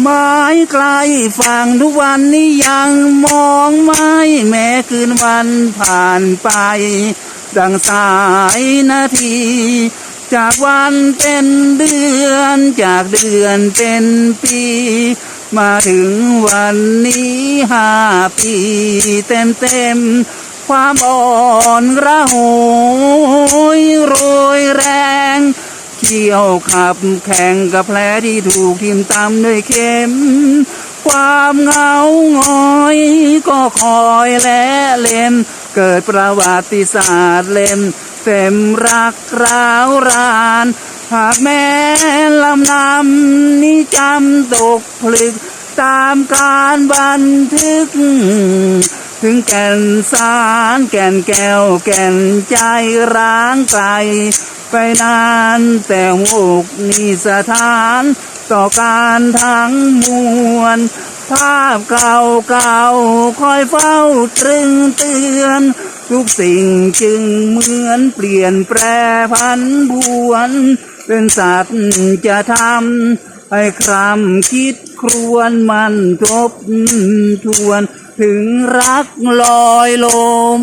ไม้ไกลฝั่งทุกวันนี้ยังมองไม่แม้คืนวันผ่านไป ดังสายนาที จากวันเป็นเดือนจากเดือนเป็นปี มาถึงวันนี้ห้าปีเต็มเต็มๆความอ่อนระหยโรยแรง เขี่ยวขับแข่งกับแผลที่ถูกทิ่มตำด้วยเข็ม ความเหงาหงอย ก็คอยและเล่ม เกิดประวัติศาสตร์เล่ม เต็มรักร้าวรานหากแม้ลำนำนี้จำตกผลึกตามการบันทึก ถึงแก่นสารแก่นแก้วแก่นใจร้างไกลไปนานแต่มุกนิสถาน ต่อการทั้งมวล ภาพเก่าเก่าคอยเฝ้าตรึงเตือน ทุกสิ่งจึงเหมือนเปลี่ยนแปรพันบวน เป็นสัตว์จะทำให้ครำคิด ครวนมันทบทวนถึงรักลอยลม